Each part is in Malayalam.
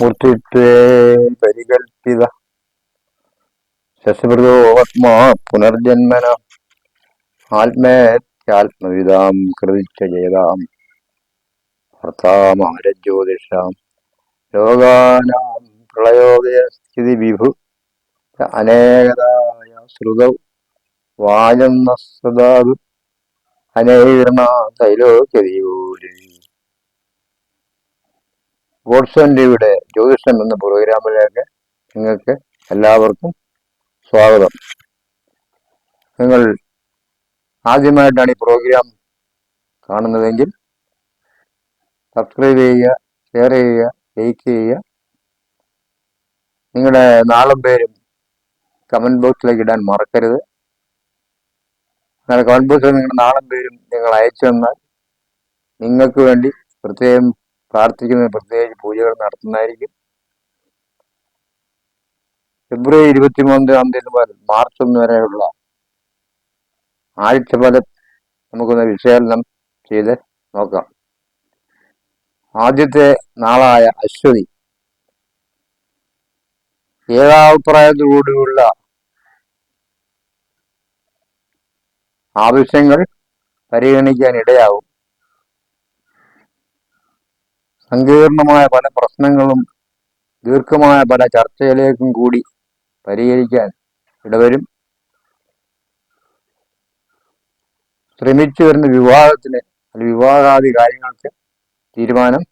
മൂർത്തിത്വേ പരികൽപ്പിത. ശശിമൃതോ ആത്മാ പുനർജന്മന. ആത്മേത്യാത്മവിതാം കൃതിച്ച ജയതാം. ഭർത്താമാരജ്യോതിഷാം. ലോകാനാം പ്രളയോദയസ്ഥിതി വിഭു അനേകതായ ശ്രുതൗ. വാജന്ന സദാതു അനൈർണ തൈലോക്യതയൂരി ഗോഡ്സൺ ടിവിയുടെ ജ്യോതിഷം എന്ന പ്രോഗ്രാമിലേക്ക് നിങ്ങൾക്ക് എല്ലാവർക്കും സ്വാഗതം. നിങ്ങൾ ആദ്യമായിട്ടാണ് ഈ പ്രോഗ്രാം കാണുന്നതെങ്കിൽ സബ്സ്ക്രൈബ് ചെയ്യുക ഷെയർ ചെയ്യുക ലൈക്ക് ചെയ്യുക. നിങ്ങളുടെ നാളും പേരും കമന്റ് ബോക്സിലേക്ക് ഇടാൻ മറക്കരുത്. അങ്ങനെ കമന്റ് ബോക്സിൽ നിങ്ങളുടെ നാളും പേരും നിങ്ങൾ അയച്ചു തന്നാൽ നിങ്ങൾക്ക് വേണ്ടി പ്രത്യേകം പ്രാർത്ഥിക്കുന്ന. പ്രത്യേകിച്ച് പൂജകൾ നടത്തുന്നതായിരിക്കും. ഫെബ്രുവരി ഇരുപത്തി മൂന്നാം തീയതി മുതൽ മാർച്ച് ഒന്ന് വരെയുള്ള ആഴ്ചഫലം നമുക്കൊന്ന് വിശകലനം ചെയ്ത് നോക്കാം. ആദ്യത്തെ നാളായ അശ്വതി. ഏകാഭിപ്രായത്തോടുകൂടിയുള്ള ആവശ്യങ്ങൾ പരിഗണിക്കാൻ ഇടയാവും സങ്കീർണമായ പല പ്രശ്നങ്ങളും ദീർഘമായ പല ചർച്ചയിലേക്കും കൂടി പരിഹരിക്കാൻ ഇടവരും. ശ്രമിച്ചു വരുന്ന വിവാഹത്തിന് അല്ലെങ്കിൽ വിവാഹാദി കാര്യങ്ങൾക്ക് തീരുമാനം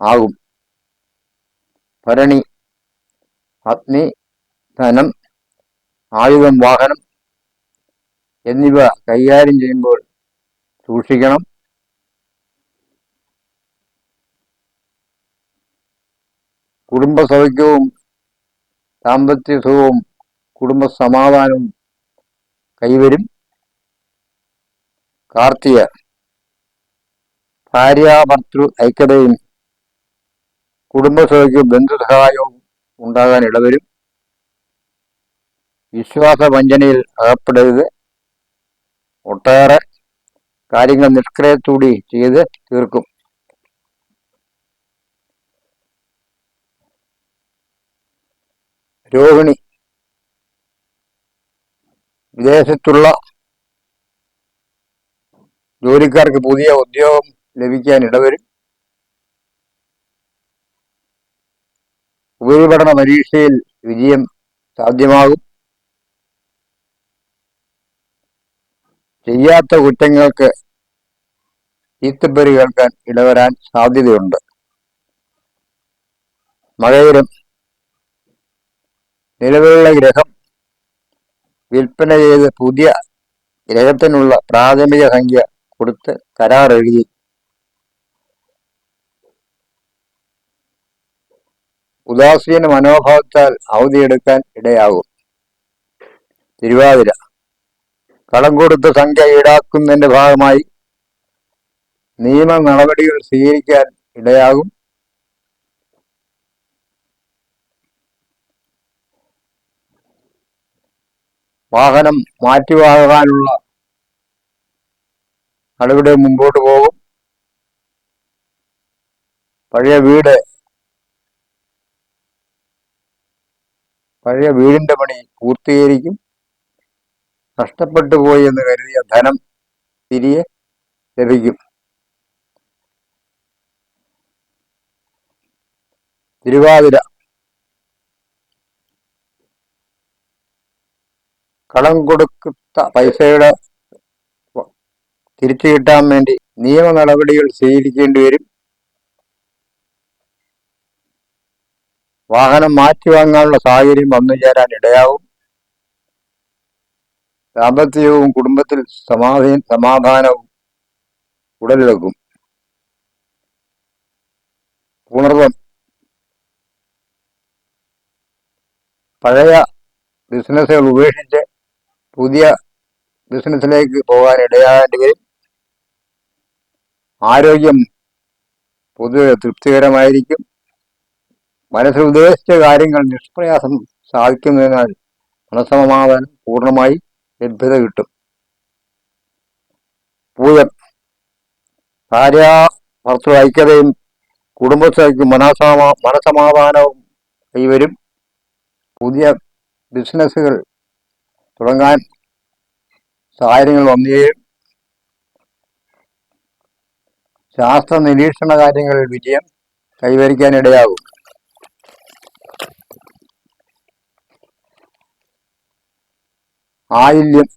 ആകും. ഭരണി അഗ്നി ധനം ആയുധം വാഹനം എന്നിവ കൈകാര്യം ചെയ്യുമ്പോൾ സൂക്ഷിക്കണം. കുടുംബ സൗഖ്യവും ദാമ്പത്യ സുഖവും കുടുംബ സമാധാനവും കൈവരും കാർത്തിക. ഭാര്യാഭർത്തൃ ഐക്യതയും കുടുംബസൗഖ്യവും ബന്ധുസഹായവും ഉണ്ടാകാൻ ഇടവരും. വിശ്വാസ വഞ്ചനയിൽ അകപ്പെടരുത്. ഒട്ടേറെ കാര്യങ്ങൾ നിഷ്ക്രിയത്തോടെ ചെയ്ത് തീർക്കും. രോഹിണി. വിദേശത്തുള്ള ജോലിക്കാർക്ക് പുതിയ ഉദ്യോഗം ലഭിക്കാൻ ഇടവരും. ഉപരിപഠന പരീക്ഷയിൽ വിജയം സാധ്യമാകും. ചെയ്യാത്ത കുറ്റങ്ങൾക്ക് ചീത്തപ്പരി കേൾക്കാൻ ഇടവരാൻ സാധ്യതയുണ്ട്. മകയിരം നിലവിലുള്ള ഗ്രഹം വിൽപ്പന ചെയ്ത് പുതിയ ഗ്രഹത്തിനുള്ള പ്രാഥമിക സംഖ്യ കൊടുത്ത് കരാർ എഴുതി. ഉദാസീന മനോഭാവത്താൽ അവധിയെടുക്കാൻ ഇടയാകും. തിരുവാതിര. കടം കൊടുത്ത സംഖ്യ ഈടാക്കുന്നതിന്റെ ഭാഗമായി നിയമ നടപടികൾ സ്വീകരിക്കാൻ ഇടയാകും. വാഹനം മാറ്റിവാകാനുള്ള നടപടി മുമ്പോട്ട് പോകും. പഴയ വീട് പഴയ വീടിന്റെ പണി പൂർത്തീകരിക്കും. നഷ്ടപ്പെട്ടു പോയി എന്ന് കരുതിയ ധനം തിരികെ ലഭിക്കും. തിരുവാതിര കടം കൊടുത്ത പൈസയുടെ തിരിച്ചു കിട്ടാൻ വേണ്ടി നിയമ നടപടികൾ സ്വീകരിക്കേണ്ടി വരും. വാഹനം മാറ്റി വാങ്ങാനുള്ള സാഹചര്യം വന്നു ചേരാൻ ഇടയാവും ദാമ്പത്യവും കുടുംബത്തിൽ സമാധി സമാധാനവും ഉടലെടുക്കും. പുണർവം. പഴയ ബിസിനസ്സുകൾ ഉപേക്ഷിച്ച് പുതിയ ബിസിനസ്സിലേക്ക് പോകാൻ ഇടയാകേണ്ടി വരും ആരോഗ്യം പൊതുവെ തൃപ്തികരമായിരിക്കും. മനസ്സിൽ ഉദ്ദേശിച്ച കാര്യങ്ങൾ നിഷ്പ്രയാസം സാധിക്കുന്നതിനാൽ മനസമാധാനം പൂർണമായി ലഭ്യത കിട്ടും. പൂജ ഭാര്യ ഭർത്തൃ ഐക്യതയും കുടുംബത്തിലേക്ക് മനസമാ മനസമാധാനവും കൈവരും. പുതിയ ബിസിനസ്സുകൾ തുടങ്ങാൻ സാഹചര്യങ്ങൾ വന്നുകയും ശാസ്ത്ര നിരീക്ഷണ കാര്യങ്ങളിൽ വിജയം കൈവരിക്കാനിടയാകും ആയില്യം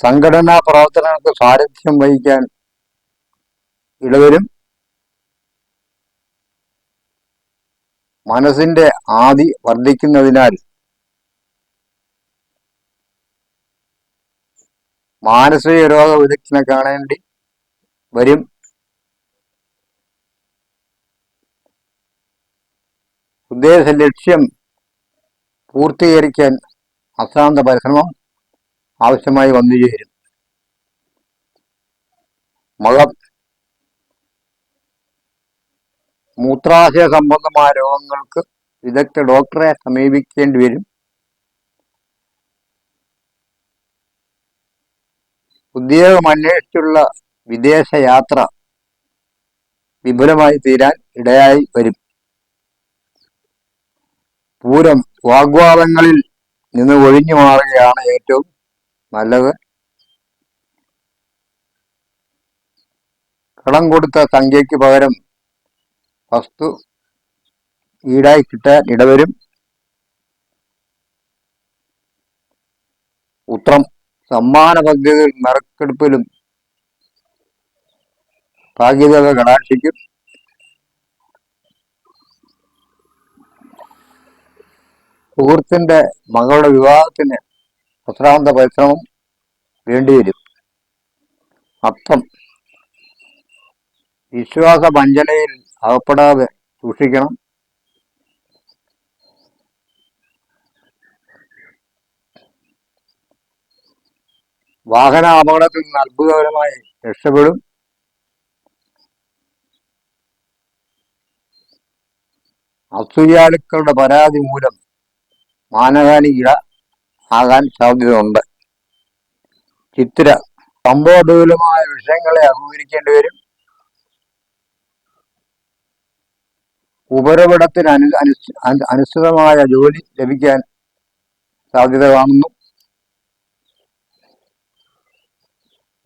സംഘടനാ പ്രവർത്തനങ്ങൾക്ക് സാരഥ്യം വഹിക്കാൻ ഇടവരും. മനസ്സിന്റെ ആദി വർദ്ധിക്കുന്നതിനാൽ മാനസിക രോഗ വിദഗ്ധനെ കാണേണ്ടി വരും. ഉദ്ദേശ ലക്ഷ്യം പൂർത്തീകരിക്കാൻ അശ്രാന്ത പരിശ്രമം ആവശ്യമായി വന്നു ചേരും. മകം. മൂത്രാശയ സംബന്ധമായ രോഗങ്ങൾക്ക് വിദഗ്ധ ഡോക്ടറെ സമീപിക്കേണ്ടി വരും. ഉദ്യോഗം അന്വേഷിച്ചുള്ള വിദേശ യാത്ര വിപുലമായി തീരാൻ ഇടയായി വരും. പൂരം വാഗ്വാദങ്ങളിൽ നിന്ന് ഒഴിഞ്ഞു മാറുകയാണ് ഏറ്റവും നല്ലത്. കടം കൊടുത്ത സംഖ്യയ്ക്ക് പകരം വസ്തു ഈടായി കിട്ടാൻ ഇടവരും. ഉത്രം സമ്മാന പദ്ധതികൾ നറുക്കെടുപ്പിലും ഭാഗ്യത കടാക്ഷിക്കും. സുഹൃത്തിന്റെ മകളുടെ വിവാഹത്തിന് അശ്രാന്ത പരിശ്രമം വേണ്ടിവരും. അർത്ഥം വിശ്വാസ വഞ്ചനയിൽ അകപ്പെടാതെ സൂക്ഷിക്കണം. വാഹന അപകടത്തിൽ നിന്ന് അത്ഭുതകരമായി രക്ഷപ്പെടും. അസൂയാലുക്കളുടെ പരാതി മൂലം മാനഹാനി ഇട ആകാൻ സാധ്യതയുണ്ട്. ചിത്ര സംഭവബഹുലമായ വിഷയങ്ങളെ അഭിമുഖീകരിക്കേണ്ടി വരും. ഉപരപടത്തിന് അനു- അനുസൃതമായ ജോലി ലഭിക്കാൻ സാധ്യത കാണുന്നു.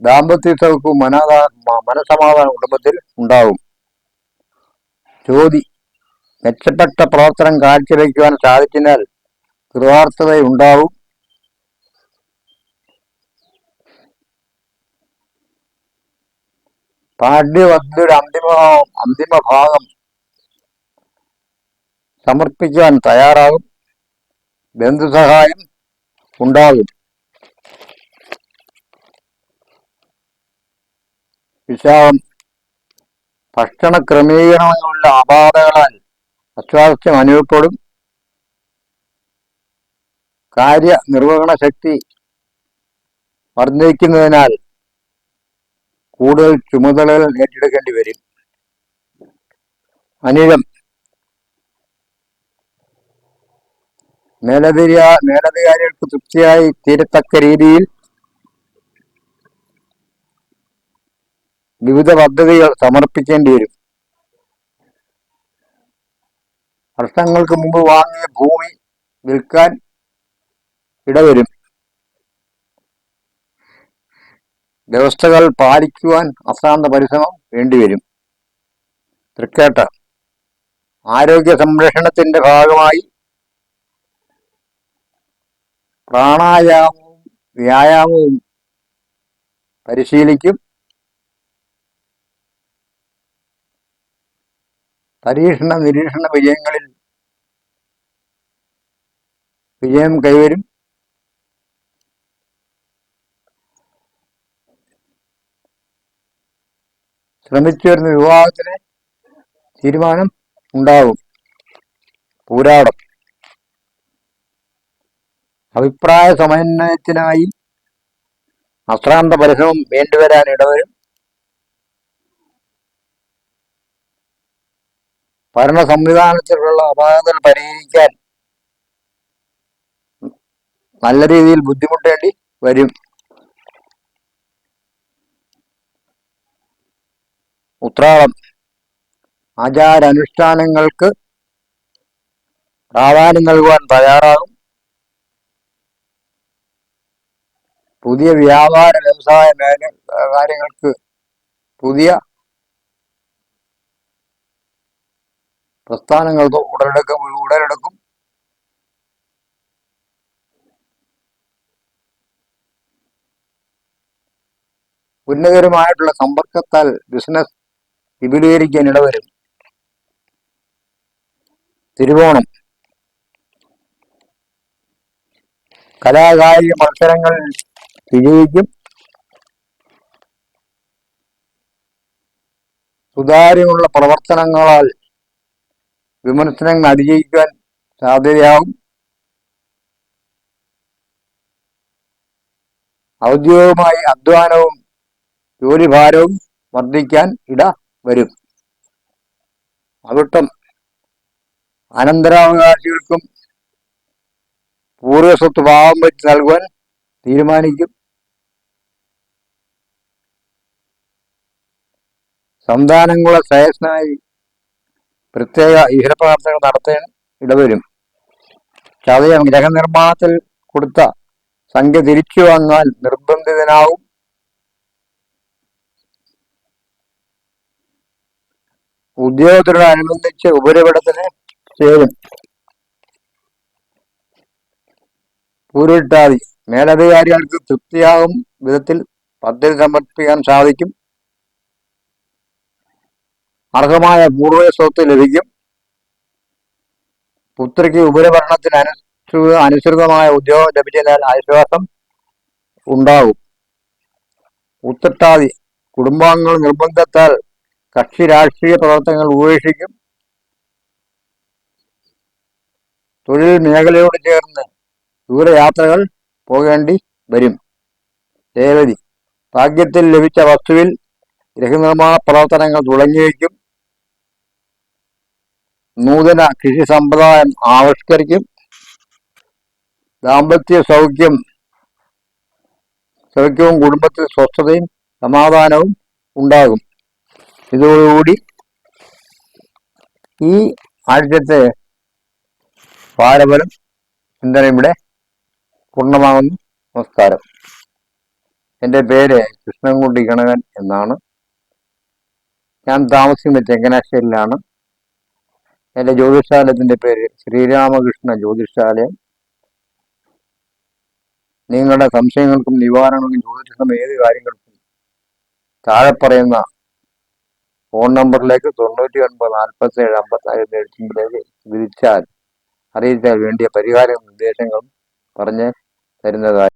ദാമ്പത്യ സൗഖ്യവും മനാധാ മ- മനസമാധാനം കുടുംബത്തിൽ ഉണ്ടാവും. ചോതി മെച്ചപ്പെട്ട പ്രവർത്തനം കാഴ്ചവെക്കുവാൻ സാധിച്ചാൽ കൃതാർത്ഥത ഉണ്ടാവും. പാഠ്യപദ്ധതിയുടെ അന്തിമ അന്തിമ ഭാഗം സമർപ്പിക്കുവാൻ തയ്യാറാകും. ബന്ധുസഹായം ഉണ്ടാകും. വിശാഖം ഭക്ഷണ ക്രമീകരണങ്ങളുള്ള അപാധകളാൽ അസ്വാസ്ഥ്യം അനുഭവപ്പെടും കാര്യനിർവഹണ ശക്തി വർദ്ധിക്കുന്നതിനാൽ കൂടുതൽ ചുമതലകൾ ഏറ്റെടുക്കേണ്ടി വരും. അനിലം മേലധികാ മേലധികാരികൾക്ക് തൃപ്തിയായി തീരത്തക്ക രീതിയിൽ വിവിധ പദ്ധതികൾ സമർപ്പിക്കേണ്ടി വരും. വർഷങ്ങൾക്ക് മുമ്പ് വാങ്ങിയ ഭൂമി വിൽക്കാൻ ഇടവരും. വ്യവസ്ഥകൾ പാലിക്കുവാൻ അശ്രാന്ത പരിശ്രമം വേണ്ടിവരും തൃക്കേട്ട ആരോഗ്യ സംരക്ഷണത്തിന്റെ ഭാഗമായി പ്രാണായാമവും വ്യായാമവും പരിശീലിക്കും പരീക്ഷണ നിരീക്ഷണ വിജയങ്ങളിൽ വിജയം കൈവരും. ശ്രമിച്ചു വരുന്ന വിവാഹത്തിന് തീരുമാനം ഉണ്ടാകും. പൂരാടം. അഭിപ്രായ സമന്വയത്തിനായി അശ്രാന്ത പരിശ്രമം വേണ്ടിവരാൻ ഇടവരും. ഭരണ സംവിധാനത്തിലുള്ള അപാകതകൾ പരിഹരിക്കാൻ നല്ല രീതിയിൽ ബുദ്ധിമുട്ടേണ്ടി വരും. ഉത്രാളം ആചാരാനുഷ്ഠാനങ്ങൾക്ക് പ്രാധാന്യം നൽകുവാൻ തയ്യാറാകും. പുതിയ വ്യാപാര വ്യവസായ മേഖല കാര്യങ്ങൾക്ക് പുതിയ പ്രസ്ഥാനങ്ങൾക്ക് ഉടലെടുക്കും ഉടലെടുക്കും. ഉന്നതരുമായിട്ടുള്ള സമ്പർക്കത്താൽ ബിസിനസ് വിപുലീകരിക്കാൻ ഇടവരും. തിരുവോണം. കലാകായിക മത്സരങ്ങൾ വിജയിക്കും. സുതാര്യമുള്ള പ്രവർത്തനങ്ങളാൽ വിമർശനങ്ങൾ അതിജയിക്കാൻ സാധ്യതയാവും. ഔദ്യോഗികമായി അധ്വാനവും ജോലിഭാരവും വർദ്ധിക്കാൻ ഇട വരും. അവിട്ടം അനന്തരാവകാശികൾക്കും പൂർവസ്വത്ത് ഭാവം വെച്ച് നൽകുവാൻ തീരുമാനിക്കും. സന്താനങ്ങളുടെ ശ്രേയസിനായി പ്രത്യേക ഈശ്വരപ്രാർത്ഥനകൾ നടത്താൻ ഇടവരും. ചതയം ഗ്രഹനിർമ്മാണത്തിൽ കൊടുത്ത സംഖ്യ തിരിച്ചു വന്നാൽ നിർബന്ധിതനാവും. ഉദ്യോഗത്തിനോടനുബന്ധിച്ച് ഉപരിപഠത്തിന് ചേരും. പൂരിട്ടാതി മേലധികാരികൾക്ക് തൃപ്തിയാകും വിധത്തിൽ പദ്ധതി സമർപ്പിക്കാൻ സാധിക്കും. അർഹമായ പൂർവ സ്വത്ത് ലഭിക്കും. പുത്രിക്ക് ഉപരിഭരണത്തിന് അനുസൃത അനുസൃതമായ ഉദ്യോഗം ലഭിച്ചതിനാൽ ആശ്വാസം ഉണ്ടാകും. ഉത്തട്ടാതി കുടുംബാംഗങ്ങൾ നിർബന്ധത്താൽ കക്ഷി രാഷ്ട്രീയ പ്രവർത്തനങ്ങൾ ഉപേക്ഷിക്കും. തൊഴിൽ മേഖലയോട് ചേർന്ന് ദൂരയാത്രകൾ പോകേണ്ടി വരും. രേവതി ഭാഗ്യത്തിൽ ലഭിച്ച വസ്തുവിൽ ഗൃഹനിർമ്മാണ പ്രവർത്തനങ്ങൾ തുടങ്ങിവെക്കും നൂതന കൃഷി സമ്പ്രദായം ആവിഷ്കരിക്കും. ദാമ്പത്യ സൗഖ്യം സൗഖ്യവും കുടുംബത്തിൽ സ്വസ്ഥതയും സമാധാനവും ഉണ്ടാകും. ഇതോടുകൂടി ഈ ആഴ്ചത്തെ പാരബലം ചിന്തന ഇവിടെ പൂർണമാകുന്നു. നമസ്കാരം. എന്റെ പേര് കൃഷ്ണൻകുട്ടി ഗണകൻ എന്നാണ്. ഞാൻ താമസിക്കുന്ന ചങ്ങനാശ്ശേരിയിലാണ് എന്റെ ജ്യോതിഷാലയത്തിന്റെ പേര് ശ്രീരാമകൃഷ്ണ ജ്യോതിഷാലയം. നിങ്ങളുടെ സംശയങ്ങൾക്കും നിവാരണങ്ങൾക്കും ജ്യോതിഷം ഏത് കാര്യങ്ങൾക്കും താഴെ പറയുന്ന ഫോൺ നമ്പറിലേക്ക് തൊണ്ണൂറ്റി ഒൻപത് നാൽപ്പത്തി ഏഴ് അമ്പത്തിനാല് എഴുത്തുമ്പോഴേക്ക് വിളിച്ചാൽ അറിയിച്ചാൽ വേണ്ടിയ പരിഹാര നിർദ്ദേശങ്ങളും പറഞ്ഞ് തരുന്നതായി